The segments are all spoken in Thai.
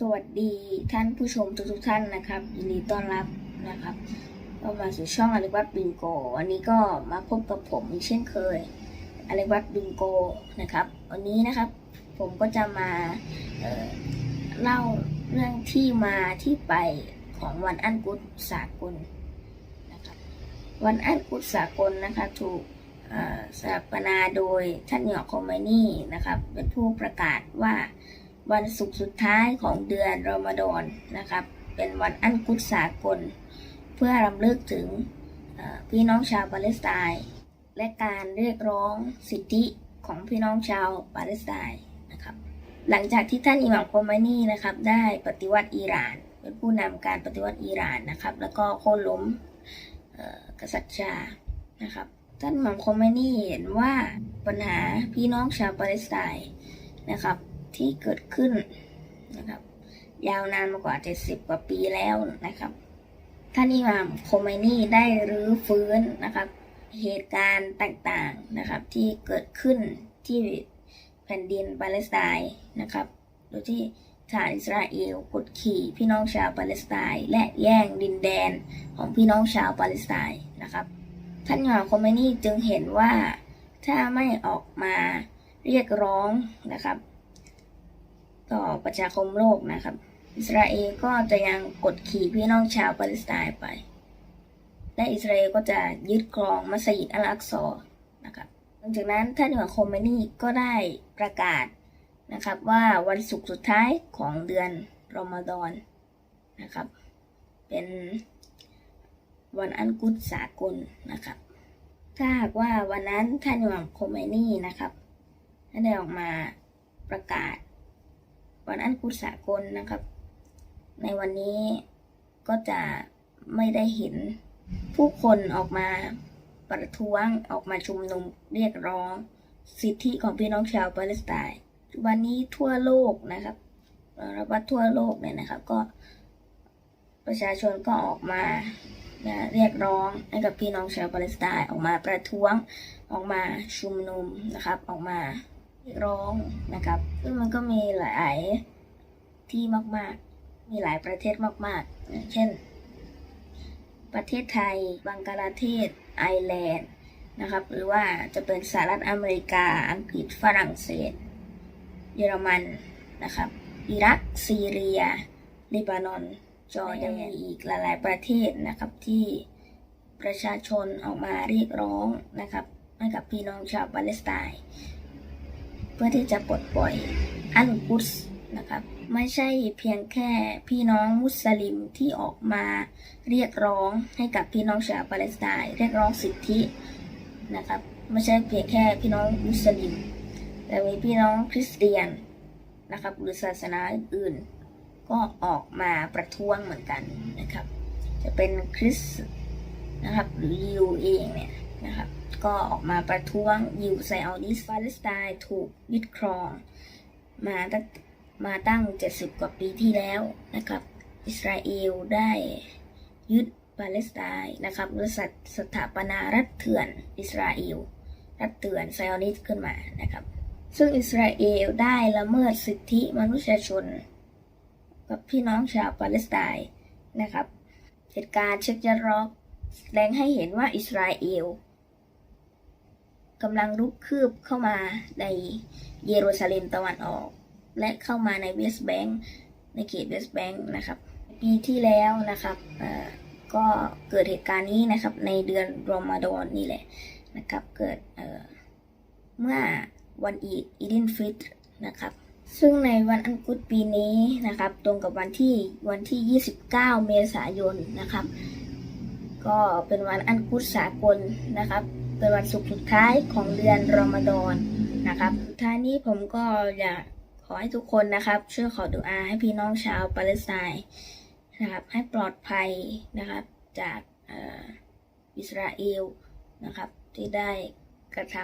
สวัสดีท่านผู้ชมทุกๆท่านนะครับยินดีต้อนรับนะครับก็มาสู่ช่องอลิวัตบิงโกวันนี้ก็มาพบกับผมอีกเช่นเคยอลิวัตบิงโกนะครับ วันนี้นะครับ ผมก็จะมาเเล่าเรื่องที่มาที่ไปของวันอันกุศสากลนะครับวันอันกุศสากลนะคะถูกสถาปนาโดยท่านหยอกโคมานีนะครับเป็นผู้ประกาศว่า วันศุกร์สุดท้ายของเดือนรอมฎอนนะครับ เป็นวันอันกุศสากล เพื่อรำลึกถึงพี่น้องชาวปาเลสไตน์และการเรียกร้องสิทธิของพี่น้องชาวปาเลสไตน์นะครับ หลังจากที่ท่านอิหม่ามโคมานีนะครับได้ปฏิวัติอิหร่าน เป็นผู้นำการปฏิวัติอิหร่านนะครับ แล้วก็โค่นล้มกษัตริย์ชานะครับ ท่านอิหม่ามโคมานีเห็นว่าปัญหาพี่น้องชาวปาเลสไตน์นะครับ ที่เกิดขึ้นนะครับ ยาวนานมากว่า70กว่าปีแล้วนะครับท่านอิหม่ามโคเมนีได้รื้อฟื้นนะครับ เหตุการณ์ต่างๆนะครับ ที่เกิดขึ้นที่แผ่นดินปาเลสไตน์นะครับ โดยที่ทหารอิสราเอลกดขี่พี่น้องชาวปาเลสไตน์และแย่งดินแดนของพี่น้องชาวปาเลสไตน์นะครับ ท่านอิหม่ามโคเมนีจึงเห็นว่าถ้าไม่ออกมาเรียกร้องนะครับ ต่อประชาคมโลกนะครับ อิสราเอลก็จะยังกดขี่พี่น้องชาวปาเลสไตน์ไป และอิสราเอลก็จะยึดครองมัสยิดอัลอักซอนะครับหลังจากนั้นท่านอิหม่ามโคเมนีก็ได้ประกาศนะครับว่าวันศุกร์สุดท้ายของเดือนรอมฎอนนะครับ เป็นวันอันกุศสากลนะครับ ถ้าหากว่าวันนั้นท่านอิหม่ามโคเมนีนะครับได้ออกมาประกาศ วันอันกุศสากลนะครับ ในวันนี้ก็จะไม่ได้เห็นผู้คนออกมาประท้วงออกมาชุมนุมเรียกร้อง สิทธิของพี่น้องชาวปาเลสไตน์วันนี้ทั่วโลกนะครับเรารับว่าทั่วโลกเนี่ยนะครับ ก็ประชาชนก็ออกมาเรียกร้องให้กับพี่น้องชาวปาเลสไตน์ออกมาประท้วงออกมาชุมนุมนะครับ ออกมา ร้องนะครับ ซึ่งมันก็มีหลายที่มากๆ มีหลายประเทศมากๆ เช่น ประเทศไทย บังกลาเทศ ไอร์แลนด์นะครับ หรือว่าจะเป็นสหรัฐอเมริกา อังกฤษ ฝรั่งเศส เยอรมันนะครับ อิรัก ซีเรียเลบานอน จอร์แดนมีอีกหลายๆประเทศนะครับที่ประชาชนออกมาเรียกร้องนะครับให้กับพี่น้องชาวปาเลสไตน์ เพื่อที่จะปลดปล่อยอันกุสนะครับไม่ใช่เพียงแค่พี่น้องมุสลิมที่ออกมาเรียกร้องให้กับพี่น้องชาวปาเลสไตน์เรียกร้องสิทธินะครับไม่ใช่เพียงแค่พี่น้องมุสลิม แต่มีพี่น้องคริสเตียนนะครับหรือศาสนาอื่นก็ออกมาประท้วงเหมือนกันนะครับ จะเป็นคริสนะครับหรือยิวเองเนี่ย นะครับก็ออกมาประท้วงยิวไซออนิสปาเลสไตน์ถูกยึดครอง มาตั้งมาตั้ง 70 กว่าปีที่แล้วนะครับ อิสราเอลได้ยึดปาเลสไตน์นะครับหรือสสถาปนารัฐเถื่อนอิสราเอล รัฐเถื่อนไซออนิสขึ้นมานะครับ ซึ่งอิสราเอลได้ละเมิดสิทธิมนุษยชน กับพี่น้องชาวปาเลสไตน์นะครับ เหตุการณ์เช็คยาร็อกแสดงให้เห็นว่าอิสราเอล กำลังรุกคืบเข้ามาในเยรูซาเล็มตะวันออก และเข้ามาในเวสต์แบงก์ในเขตเวสต์แบงก์นะครับปีที่แล้วนะครับก็เกิดเหตุการณ์นี้นะครับในเดือนรอมฎอนนี่แหละนะครับเกิดเเมื่อวันอีดอีดินฟิตนะครับซึ่งในวันอันกุดปีนี้นะครับ ตรงกับวันที่วันที่ 29 เมษายนนะครับ ก็เป็นวันอันกุศสากลนะครับ เป็นวันศุกร์สุดท้ายของเดือนรอมฎอนนะครับท้ายนี้ผมก็อยากขอให้ทุกคนนะครับ ช่วยขอดุอาให้พี่น้องชาวปาเลสไตน์นะครับให้ปลอดภัยนะครับ จากอิสราเอลนะครับ ที่ได้กระท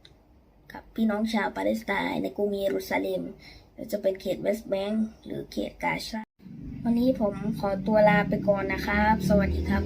ำกับพี่น้องชาวปาเลสไตน์ในกรุงเยรูซาเล็มจะเป็นเขตเวสต์แบงก์หรือเขตกาซาวันนี้ผมขอตัวลาไปก่อนนะครับ สวัสดีครับ